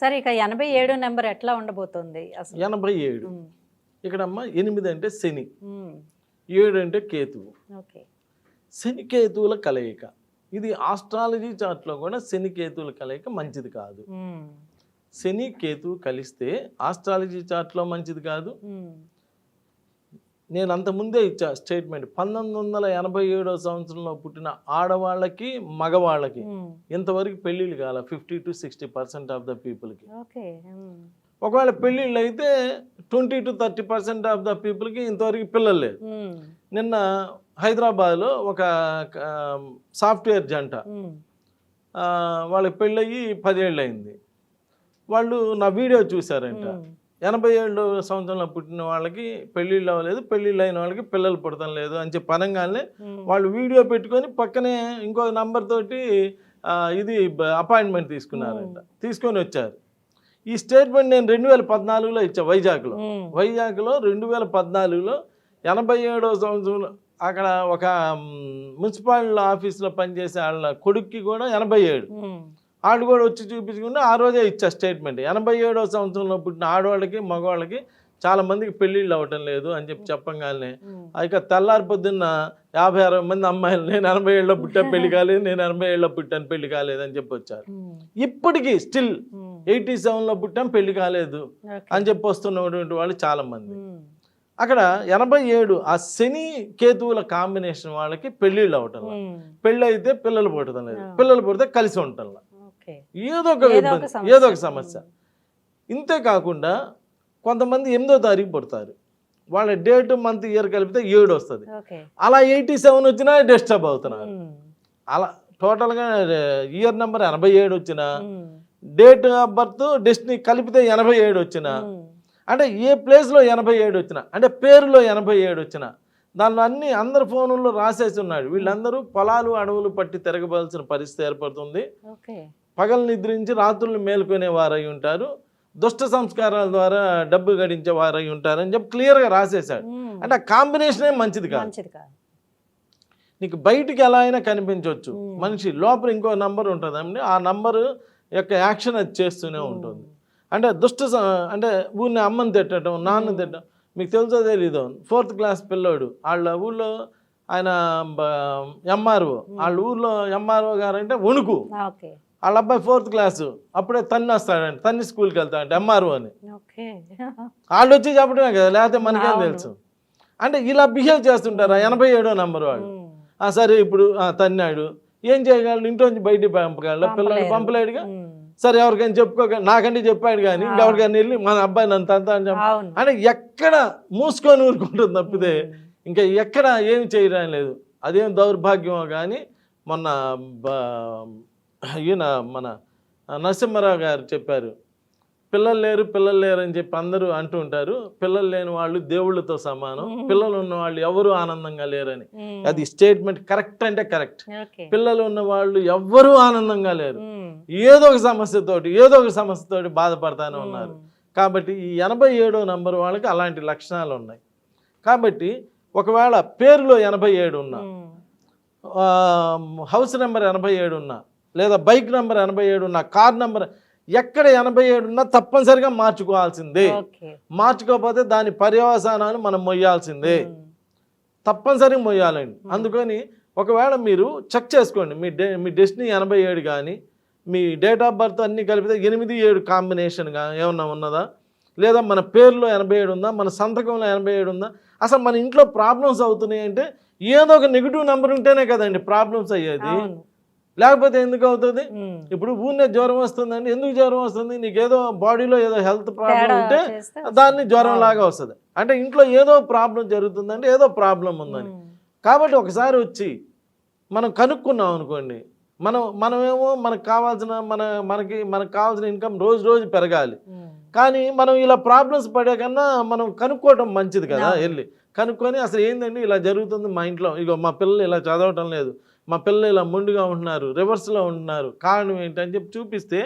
సరే ఇక ఎనభై ఏడు నెంబర్ ఎట్లా ఉండబోతుంది అసలు? ఎనభై ఏడు. ఇక్కడమ్మ ఎనిమిది అంటే శని. ఏడు అంటే కేతువు. శని కేతువుల కలయిక. ఇది ఆస్ట్రాలజీ చార్ట్లో కూడా శని కేతువుల కలయిక మంచిది కాదు. శని కేతువు కలిస్తే ఆస్ట్రాలజీ చార్ట్లో మంచిది కాదు. నేను అంత ముందే ఇచ్చా స్టేట్మెంట్. పంతొమ్మిది వందల ఎనభై ఏడో సంవత్సరంలో పుట్టిన ఆడవాళ్ళకి మగవాళ్ళకి ఉమ్, ఇంతవరకు పెళ్ళిళ్ళు కాల fifty to sixty percent of the పీపుల్కి. ఉమ్, ఒకవేళ పెళ్ళిళ్ళు అయితే twenty to thirty percent of the పీపుల్కి ఇంతవరకు పిల్లలు లేదు ఉమ్, నిన్న హైదరాబాద్లో ఒక సాఫ్ట్వేర్ జంట వాళ్ళకి పెళ్ళయి పదేళ్ళు అయింది వాళ్ళు నా వీడియో చూశారంట. ఎనభై ఏళ్ళు సంవత్సరంలో పుట్టిన వాళ్ళకి పెళ్ళిళ్ళు అవ్వలేదు పెళ్ళిళ్ళు అయిన వాళ్ళకి పిల్లలు పుడతం లేదు అని చెప్పి అనగానే వాళ్ళు వీడియో పెట్టుకొని పక్కనే ఇంకో నంబర్ తోటి ఇది అపాయింట్మెంట్ తీసుకున్నారంట. తీసుకొని వచ్చారు. ఈ స్టేట్మెంట్ నేను రెండు వేల పద్నాలుగులో ఇచ్చా వైజాగ్లో. వైజాగ్లో రెండు వేల పద్నాలుగులో ఎనభై ఏడవ సంవత్సరంలో అక్కడ ఒక మ్, మున్సిపల్ ఆఫీస్లో పనిచేసే వాళ్ళ కొడుక్కి కూడా ఎనభై ఏడు. వాళ్ళు కూడా వచ్చి చూపించుకుంటే ఆ రోజే ఇచ్చా స్టేట్మెంట్. ఎనభై ఏడవ సంవత్సరంలో పుట్టిన ఆడవాళ్ళకి మగవాళ్ళకి చాలా మందికి పెళ్ళిళ్ళు అవ్వటం లేదు అని చెప్పి చెప్పంగానే ఇక తెల్లారి పొద్దున్న యాభై అరవై మంది అమ్మాయిలు నేను ఎనభై ఏళ్ళలో పుట్టా పెళ్ళి కాలేదు నేను ఎనభై ఏళ్ళలో పుట్టాను పెళ్ళి కాలేదు అని చెప్పి వచ్చారు. ఇప్పటికీ స్టిల్ ఎయిటీ సెవెన్లో పుట్టాం పెళ్ళి కాలేదు. అని చెప్పి వస్తున్నటువంటి వాళ్ళు చాలా మంది. అక్కడ ఎనభై ఏడు ఆ శని కేతువుల కాంబినేషన్ వాళ్ళకి పెళ్ళిళ్ళు అవటం పెళ్ళి అయితే పిల్లలు పుట్టడం లేదు. పిల్లలు పుడితే కలిసి ఉండటం లేదు. ఓకే ఏదో ఒక ఏదో ఒక ఇబ్బంది సమస్య. ఏదో ఒక సమస్య. ఇంతే కాకుండా కొంతమంది ఎనిమిదో తారీఖు పుడతారు. వాళ్ళ డేట్ మంత్ ఇయర్ కలిపితే ఏడు వస్తుంది. అలా ఎయిటీ సెవెన్ వచ్చినా డిస్టర్బ్ అవుతున్నారు. అలా టోటల్గా ఇయర్ నెంబర్ ఎనభై ఏడు వచ్చిన డేట్ ఆఫ్ బర్త్ డెస్టినీ కలిపితే ఎనభై ఏడు వచ్చిన అంటే ఏ ప్లేస్లో ఎనభై ఏడు వచ్చిన అంటే పేరులో ఎనభై ఏడు వచ్చిన దానిలో అన్ని అందరి ఫోనుల్లో రాసేసి ఉన్నాడు. వీళ్ళందరూ పొలాలు అడవులు పట్టి తిరగవలసిన పరిస్థితి ఏర్పడుతుంది. పగలు నిద్రించి రాత్రులు మేల్కొనే వారై ఉంటారు. దుష్ట సంస్కారాల ద్వారా డబ్బు గడించే వారై ఉంటారు అని చెప్పి క్లియర్గా రాసేశాడు. అంటే ఆ కాంబినేషనే మంచిది కాదు. మంచిది కాదు. నీకు బయటికి ఎలా అయినా కనిపించవచ్చు. మనిషి లోపల ఇంకో నంబర్ ఉంటుంది ఆ నంబర్ యొక్క యాక్షన్ అది చేస్తూనే ఉంటుంది. అంటే దుష్ట అంటే ఊరిని అమ్మని తిట్టడం నాన్న తిట్టడం మీకు తెలుసో తెలీదు ఫోర్త్ క్లాస్ పిల్లోడు వాళ్ళ ఊళ్ళో ఆయన ఎంఆర్ఓ. వాళ్ళ ఊర్లో ఎంఆర్ఓ గారు అంటే వణుకు వాళ్ళ అబ్బాయి ఫోర్త్ క్లాసు. అప్పుడే తన్ని వస్తాడంట తన్ని స్కూల్కి వెళ్తాడంట ఎంఆర్ఓ అని. వాళ్ళు వచ్చి చెప్పడమే కదా లేకపోతే మనకేం. తెలుసు? అంటే ఇలా బిహేవ్ చేస్తుంటారు? ఆ ఎనభై ఏడో నంబర్ వాళ్ళు. సరే ఇప్పుడు తన్నాడు. ఏం చేయగలడు? ఇంట్లోంచి బయటికి పంపగలడు? పిల్లలు పంపలేరు. పంపలేడుగా? సరే ఎవరికైనా చెప్పుకోక నాకంటే చెప్పాడు కానీ ఇంకెవరికైనా వెళ్ళి మన అబ్బాయి నన్ను తంతా అని చెప్ప అంటే ఎక్కడ మూసుకొని ఊరుకుంటుంది తప్పితే ఇంకా ఎక్కడ ఏమి చేయడం లేదు. అదేం దౌర్భాగ్యమో కానీ మొన్న ఈయన మన నరసింహారావు గారు చెప్పారు పిల్లలు లేరు పిల్లలు లేరు అని చెప్పి అందరూ అంటూ ఉంటారు. పిల్లలు లేని వాళ్ళు దేవుళ్ళతో సమానం. పిల్లలు ఉన్న వాళ్ళు ఎవరు ఆనందంగా లేరని. అది స్టేట్మెంట్ కరెక్ట్ అంటే కరెక్ట్. పిల్లలు ఉన్న వాళ్ళు ఎవ్వరూ ఆనందంగా లేరు. ఏదో ఒక సమస్యతోటి ఏదో ఒక సమస్యతోటి బాధపడతానే ఉన్నారు. కాబట్టి ఈ ఎనభై ఏడో నంబర్ వాళ్ళకి అలాంటి లక్షణాలు ఉన్నాయి. కాబట్టి ఒకవేళ పేరులో ఎనభై ఏడు ఉన్నా హౌస్ నెంబర్ ఎనభై ఏడు ఉన్నా లేదా బైక్ నెంబర్ ఎనభై ఏడు ఉన్నా కార్ నెంబర్ ఎక్కడ ఎనభై ఏడు ఉన్నా తప్పనిసరిగా మార్చుకోవాల్సిందే. మార్చుకోకపోతే దాని పర్యవసానాలు మనం మొయ్యాల్సిందే. తప్పనిసరిగా మొయ్యాలండి. అందుకని ఒకవేళ మీరు చెక్ చేసుకోండి మీ డే మీ డెస్టినీ ఎనభై ఏడు కానీ మీ డేట్ ఆఫ్ బర్త్ అన్నీ కలిపితే ఎనిమిది ఏడు కాంబినేషన్ కానీ ఏమన్నా ఉన్నదా? లేదా మన పేరులో ఎనభై ఏడు ఉందా? మన సంతకంలో ఎనభై ఏడు ఉందా? అసలు మన ఇంట్లో ప్రాబ్లమ్స్ అవుతున్నాయి అంటే ఏదో ఒక నెగిటివ్ నెంబర్ ఉంటేనే కదండి ప్రాబ్లమ్స్ అయ్యేది. లేకపోతే ఎందుకు అవుతుంది? ఇప్పుడు ఊరినే జ్వరం వస్తుందండి. ఎందుకు జ్వరం వస్తుంది? నీకేదో బాడీలో ఏదో హెల్త్ ప్రాబ్లం ఉంటే దాన్ని జ్వరం లాగా వస్తుంది. అంటే ఇంట్లో ఏదో ప్రాబ్లం జరుగుతుందంటే ఏదో ప్రాబ్లం ఉందని కాబట్టి ఒకసారి వచ్చి మనం కనుక్కున్నాం అనుకోండి మనం మనమేమో మనకు కావాల్సిన మన మనకి మనకు కావాల్సిన ఇన్కమ్ రోజు రోజు పెరగాలి. కానీ మనం ఇలా ప్రాబ్లమ్స్ పడే కన్నా మనం కనుక్కోవటం మంచిది కదా. వెళ్ళి. కనుక్కొని అసలు ఏందండి ఇలా జరుగుతుంది మా ఇంట్లో? ఇగో మా పిల్లలు ఇలా చదవటం లేదు. మా పిల్లలు ఇలా మొండిగా ఉంటున్నారు రివర్స్లో ఉంటున్నారు కారణం ఏంటి అని చెప్పి చూపిస్తే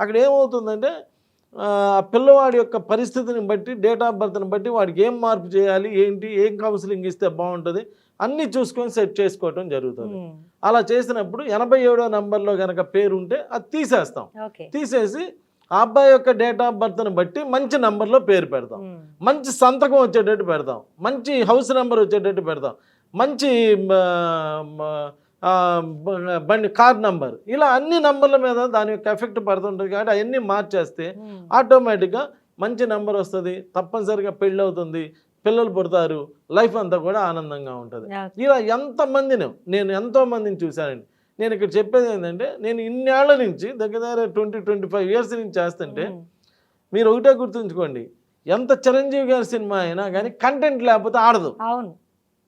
అక్కడ ఏమవుతుందంటే ఆ పిల్లవాడి యొక్క పరిస్థితిని బట్టి డేట్ ఆఫ్ బర్త్ని బట్టి వాడికి ఏం మార్పు చేయాలి ఏంటి ఏం కౌన్సిలింగ్ ఇస్తే బాగుంటుంది అన్నీ చూసుకొని సెట్ చేసుకోవటం జరుగుతుంది. అలా చేసినప్పుడు ఎనభై ఏడో నంబర్లో కనుక పేరు ఉంటే అది తీసేస్తాం. తీసేసి ఆ అబ్బాయి యొక్క డేట్ ఆఫ్ బర్త్ని బట్టి మంచి నెంబర్లో పేరు పెడతాం. మంచి సంతకం వచ్చేటట్టు పెడతాం. మంచి హౌస్ నెంబర్ వచ్చేటట్టు పెడతాం. మంచి బండి కార్ నంబర్ ఇలా అన్ని నంబర్ల మీద దాని యొక్క ఎఫెక్ట్ పడుతుంటుంది కాబట్టి అవన్నీ మార్చేస్తే. ఆటోమేటిక్గా మంచి నెంబర్ వస్తుంది తప్పనిసరిగా పెళ్ళి అవుతుంది పిల్లలు పుడతారు లైఫ్ అంతా కూడా ఆనందంగా ఉంటుంది. ఇలా ఎంతమందిని నేను ఎంతో మందిని చూశానండి నేను ఇక్కడ చెప్పేది ఏంటంటే నేను ఇన్నేళ్ళ నుంచి దగ్గర దగ్గర ట్వంటీ ట్వంటీ ఫైవ్ ఇయర్స్ నుంచి చేస్తుంటే. మీరు ఒకటే గుర్తుంచుకోండి ఎంత చిరంజీవి గారి సినిమా అయినా కానీ కంటెంట్ లేకపోతే ఆడదు అవును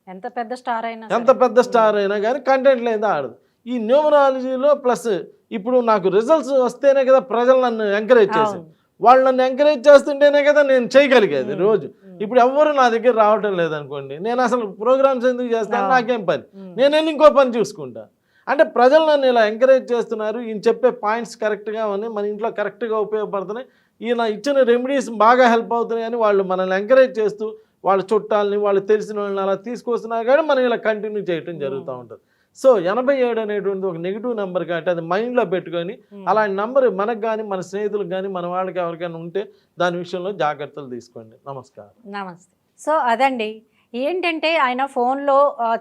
ఎంత పెద్ద స్టార్ అయినా ఎంత. పెద్ద స్టార్ అయినా కానీ కంటెంట్ లేదా ఆడదు ఈ న్యూమరాలజీలో ప్లస్ ఇప్పుడు నాకు రిజల్ట్స్ వస్తేనే కదా ప్రజలు నన్ను ఎంకరేజ్ చేశారు అవును. వాళ్ళు నన్ను ఎంకరేజ్ చేస్తుంటేనే కదా నేను చేయగలిగేది. రోజు. ఇప్పుడు ఎవ్వరు నా దగ్గర రావటం లేదనుకోండి నేను అసలు ప్రోగ్రామ్స్ ఎందుకు చేస్తాను. నాకేం పని. నేను వెళ్ళి ఇంకో పని చూసుకుంటా అంటే ప్రజలు నన్ను ఇలా ఎంకరేజ్ చేస్తున్నారు ఈయన చెప్పే పాయింట్స్ కరెక్ట్గా ఉన్నాయి మన ఇంట్లో కరెక్ట్గా ఉపయోగపడుతున్నాయి ఈయన ఇచ్చిన రెమెడీస్ బాగా హెల్ప్ అవుతున్నాయి అని వాళ్ళు మనల్ని ఎంకరేజ్ చేస్తూ వాళ్ళ చుట్టాలని వాళ్ళు తెలిసిన వాళ్ళని అలా తీసుకొస్తున్నారు కానీ మనం ఇలా కంటిన్యూ చేయటం జరుగుతూ ఉంటుంది. సో ఎనభై ఏడు అనేటువంటి ఒక నెగిటివ్ నెంబర్ కాబట్టి అది మైండ్లో పెట్టుకొని ఉమ్. అలాంటి నంబర్ మనకు కానీ మన స్నేహితులకు కానీ మన వాళ్ళకి ఎవరికైనా ఉంటే దాని విషయంలో జాగ్రత్తలు తీసుకోండి. నమస్కారం. నమస్తే. సో అదండి. ఏంటంటే ఆయన ఫోన్లో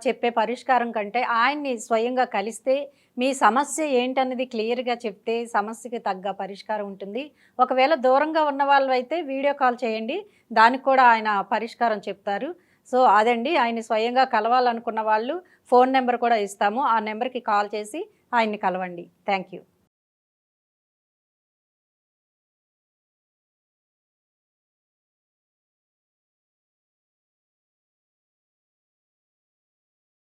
చెప్పే పరిష్కారం కంటే ఆయన్ని స్వయంగా కలిస్తే మీ సమస్య ఏంటనేది క్లియర్గా చెప్తే సమస్యకి తగ్గ పరిష్కారం ఉంటుంది. ఒకవేళ దూరంగా ఉన్న వాళ్ళు అయితే వీడియో కాల్ చేయండి. దానికి కూడా ఆయన పరిష్కారం చెప్తారు. సో అదండి. ఆయన స్వయంగా కలవాలనుకున్న వాళ్ళు ఫోన్ నెంబర్ కూడా ఇస్తాము. ఆ నెంబర్కి కాల్ చేసి ఆయన్ని కలవండి. Thank you